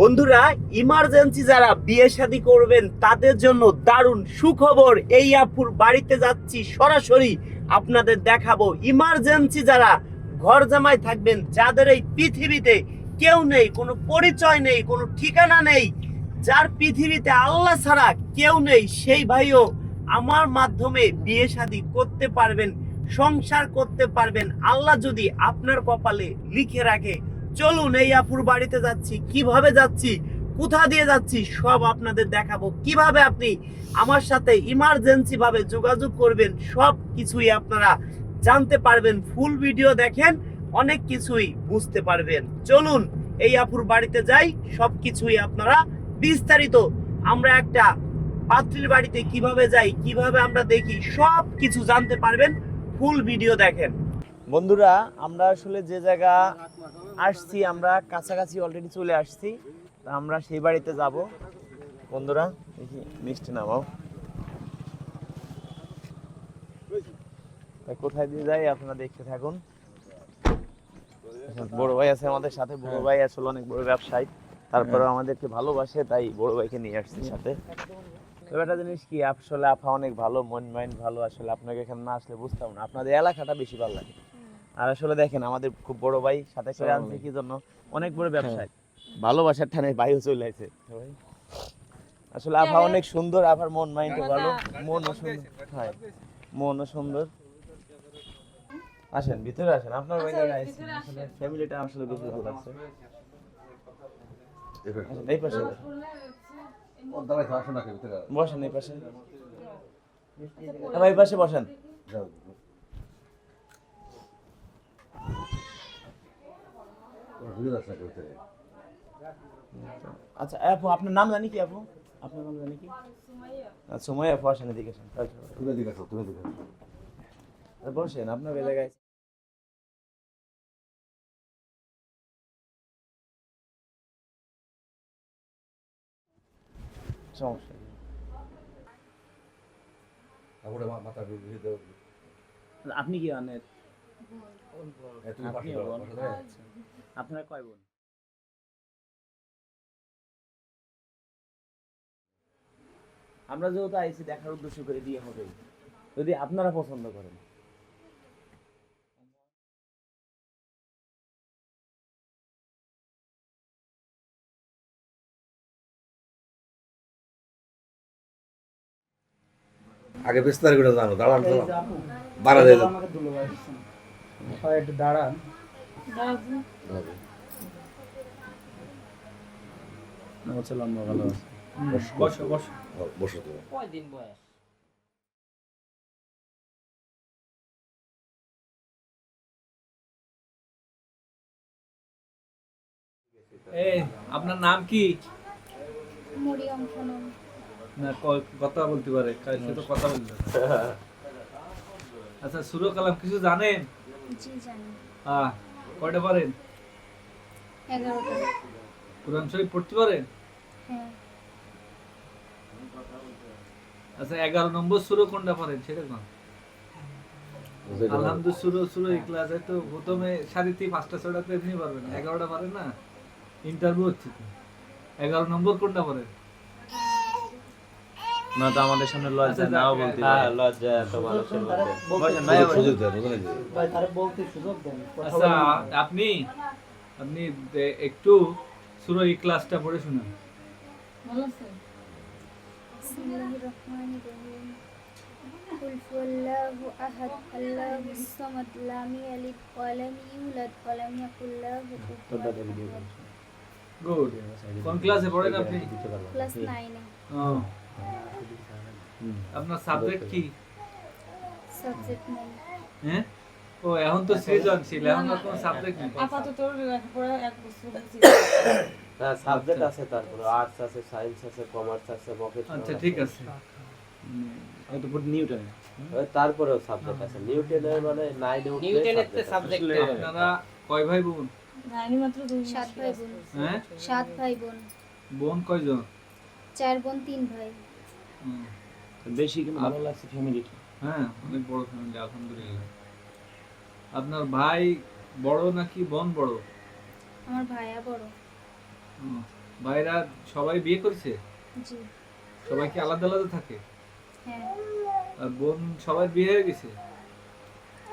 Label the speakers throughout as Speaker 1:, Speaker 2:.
Speaker 1: বন্ধুরা ইমার্জেন্সি যারা বিয়ে শাদী করবেন, তাদের জন্য দারুণ সুখবর। এই আপুর বাড়িতে যাচ্ছি, সরাসরি আপনাদের দেখাবো। ইমার্জেন্সি যারা ঘর জামাই থাকবেন, যাদের এই পৃথিবীতে কেউ নেই, কোনো পরিচয় নেই, কোনো ঠিকানা নেই, যার পৃথিবীতে আল্লাহ ছাড়া কেউ নেই, সেই ভাইও আমার মাধ্যমে বিয়ে শাদী করতে পারবেন, সংসার করতে পারবেন। আল্লাহ যদি আপনার কপালে লিখে রাখে চলুন এই আপুর বাড়িতে যাচ্ছি, কীভাবে যাচ্ছি, কোথা দিয়ে যাচ্ছি, সব আপনাদের দেখাবো। কীভাবে আপনি আমার সাথে ইমার্জেন্সি ভাবে যোগাযোগ করবেন, সব কিছুই আপনারা জানতে পারবেন ফুল ভিডিও দেখেন, অনেক কিছুই বুঝতে পারবেন। চলুন এই আপুর বাড়িতে যাই, সব কিছুই আপনারা বিস্তারিত। আমরা একটা পাত্রীর বাড়িতে কীভাবে যাই, কীভাবে আমরা দেখি, সব কিছু জানতে পারবেন ফুল ভিডিও দেখেন। বন্ধুরা আমরা আসলে যে জায়গা আসছি আমরা কাছাকাছি অলরেডি চলে আসছি তা আমরা সেই বাড়িতে যাব। বন্ধুরা দেখি মিষ্টি নামাও। তা কোথায় দিয়ে যাই আপনারা দেখতে থাকুন। বড় ভাই আছে আমাদের সাথে বড় ভাই আসলে অনেক বড় ব্যবসায়ী। তারপরে আমাদেরকে ভালোবাসে তাই বড় ভাইকে নিয়ে আসছি সাথে। তবে একটা জিনিস কি আসলে আপা অনেক ভালো মন মাইন্ড ভালো আসলে আপনাকে এখানে না আসলে বুঝতাম না। আপনাদের এলাকাটা বেশি ভালো লাগে। আর আসলে দেখেন আমাদের খুব বড় ভাই সাথে করে আনছে কি জন্য? অনেক বড় ব্যবসায়ী। ভালোবাসার ঠানে ভাইও চলে আসে। আসলে আভা অনেক সুন্দর আভার মন মাইন্ড ভালো। মনও সুন্দর হয় মনও সুন্দর। আসেন ভিতরে আসেন। আপনার জায়গায় আসেন আসলে ফ্যামিলিটা আসলে বেশি ভালো লাগছে আসেন, এই পাশে। বসেন এই পাশে। এই পাশে বসেন। আচ্ছা এ আপু আপনার নাম জানি কি আপু আপনার নাম জানি কি আচ্ছা সময় আপু আসেন এদিকে আসেন আচ্ছা, বসেন আপনার জায়গায় সমস্যা। আপনি কি আনেন? আচ্ছা। আপনারা কয় বোন? আমরা যেহেতু আইসি দেখার উদ্দেশ্য করে দিয়ে হবে। যদি আপনারা পছন্দ করেন।
Speaker 2: আগে বিস্তারিত করে জানো দাঁড়ান দাঁড়ান। বাড়া দিয়ে
Speaker 3: একটু দাঁড়ান।
Speaker 1: হচ্ছে লম্বা ভালো
Speaker 3: বসো বসো।
Speaker 2: বসো তুমি।
Speaker 4: কয়দিন বয়স?
Speaker 3: এই আপনার নাম কি?
Speaker 5: মরিয়ম খানম
Speaker 3: না কথা বলতে পারে। কার সাথে কথা বলতে আচ্ছা সুরো কালাম কিছু জানেন?
Speaker 5: জি জানি
Speaker 3: হ্যাঁ কয়টা পারেন? কোরআন শরীফ পড়তে পারেন?
Speaker 5: হ্যাঁ
Speaker 3: আচ্ছা এগারো নম্বর সুরো কোনটা পারেন সেটা কোন? আলহামদুলিল্লাহ সুরো সুরো ক্লাস তো প্রথমে সারিতে পাঁচটা ছয়টা তো এমনি পারবেন এগারোটা পারেন না? ইন্টারভিউ হচ্ছে তো। এগারো নম্বর কোনটা পারেন?
Speaker 1: না তো আমাদের সামনে লজ্জা
Speaker 3: আচ্ছা,
Speaker 1: নাও বলতে
Speaker 3: হ্যাঁ,
Speaker 4: লজ্জা এত মানুষের মধ্যে
Speaker 1: বসেন ভাই বসেন।
Speaker 2: সুযোগ দেন।
Speaker 3: আচ্ছা আপনি আপনি একটু সুরো এই ক্লাসটা পড়ে শুনুন
Speaker 5: বিসমিল্লাহির রহমানির রহিম হুয়াল্লাহু আহাদ আল্লাহুস সামাদ লাম ইয়ালিদ ওয়া লাম ইউলাদ ওয়া লাম ইয়াকুল লাহু কুফুয়ান আহাদ
Speaker 3: গুড। কোন ক্লাসে পড়েন আপনি?
Speaker 5: ক্লাস 9
Speaker 3: ও। আপনার সাবজেক্ট কি?
Speaker 5: সাবজেক্ট নেই।
Speaker 3: হ্যাঁ? ও এখন তো সৃজনশীল এখন আর কোনো সাবজেক্ট নেই।
Speaker 6: আপাতত লেখাপড়া এক বছর।
Speaker 4: না সাবজেক্ট আছে তারপরে আর্টস আছে সায়েন্স আছে কমার্স আছে ভোকেশনাল
Speaker 3: আচ্ছা ঠিক আছে।
Speaker 1: হয়তো পুরো নিউটন
Speaker 4: তারপরেও সাবজেক্ট আছে। নিউটনের মানে নাইন
Speaker 7: নিউটনের তো সাবজেক্ট
Speaker 3: আপনারা কয় ভাই বোন
Speaker 6: নাইনি মাত্র দুই
Speaker 5: সাত ভাই বোন
Speaker 3: হ্যাঁ?
Speaker 5: সাত ভাই বোন
Speaker 3: বোন কয়জন?
Speaker 5: চার বোন তিন ভাই।
Speaker 1: বেশি কিন্তু ভালো লাগছে ফ্যামিলিটা
Speaker 3: হ্যাঁ অনেক বড় ফ্যামিলি আলহামদুলিল্লাহ। আপনার ভাই বড় নাকি বোন বড়?
Speaker 5: আমার ভাইয়া বড়।
Speaker 3: হুম। ভাইরা সবাই বিয়ে করেছে?
Speaker 5: জি।
Speaker 3: সবাই কি আলাদা আলাদা থাকে?
Speaker 5: হ্যাঁ।
Speaker 3: আর বোন সবাই বিয়ে হয়ে গেছে?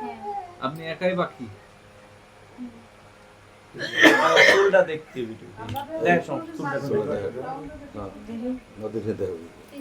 Speaker 5: হ্যাঁ।
Speaker 3: আপনি একাই বাকি?
Speaker 1: চুলটা দেখতে ভিডিও দেখ সব চুলটা
Speaker 2: চুলটা দেখো। না, নদী খেতে হবে।
Speaker 5: পিছনে ঘুরিয়ে দেন
Speaker 1: চুল আছে মাথায়।
Speaker 3: ভালো ছিল।
Speaker 6: আপনার দেখা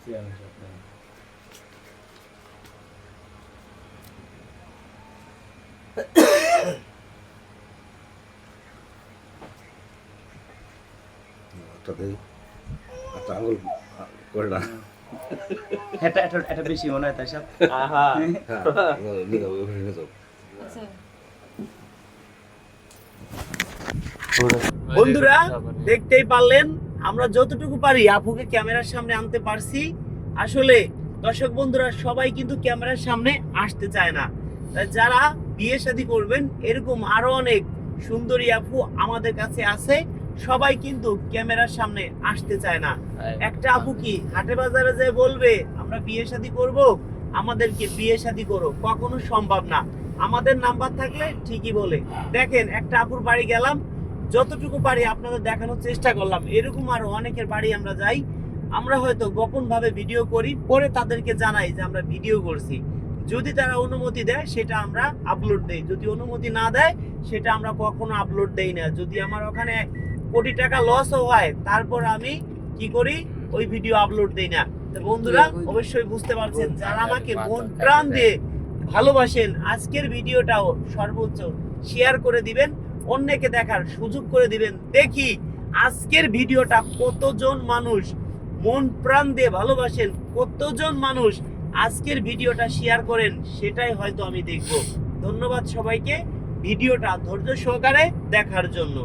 Speaker 1: একটু
Speaker 2: আঙুল করে না
Speaker 1: এটা এটা এটা বেশি মনে হয় তাই সব
Speaker 4: আহা
Speaker 1: বন্ধুরা দেখতেই পারলেন আমরা যতটুকু পারি আপুকে ক্যামেরার সামনে আনতে পারছি। আসলে দর্শক বন্ধুরা সবাই কিন্তু ক্যামেরার সামনে আসতে চায় না। যারা বিয়ে শাদী করবেন এরকম আরও অনেক সুন্দরী আপু আমাদের কাছে আছে। সবাই কিন্তু ক্যামেরার সামনে আসতে চায় না। একটা আপু কি হাটে বাজারে যে বলবে আমরা বিয়ে শাদী করব আমাদেরকে বিয়ে শাদী করো। কখনো সম্ভব না। আমাদের নাম্বার থাকলে ঠিকই বলে। দেখেন একটা আপুর বাড়ি গেলাম যতটুকু পারি আপনাদের দেখানোর চেষ্টা করলাম। এরকম আরও অনেকের বাড়ি আমরা যাই। আমরা হয়তো গোপন ভাবে ভিডিও করি পরে তাদেরকে জানাই যে আমরা ভিডিও করছি। যদি তারা অনুমতি দেয় সেটা আমরা আপলোড দেই। যদি অনুমতি না দেয় সেটা আমরা কখনো আপলোড দেই না। যদি আমার ওখানে কোটি টাকা লসও হয় তারপর আমি কি করি? ওই ভিডিও আপলোড দেই না। বন্ধুরা অবশ্যই বুঝতে পারছেন যারা আমাকে মন প্রাণ দিয়ে। ভালোবাসেন আজকের ভিডিওটাও সর্বোচ্চ শেয়ার করে দিবেন। অন্যকে দেখার সুযোগ করে দিবেন দেখি আজকের ভিডিওটা কতজন মানুষ মন প্রাণ দিয়ে ভালোবাসেন, কতজন মানুষ আজকের ভিডিওটা শেয়ার করেন, সেটাই হয়তো আমি দেখব। ধন্যবাদ সবাইকে, ভিডিওটা ধৈর্য সহকারে দেখার জন্য।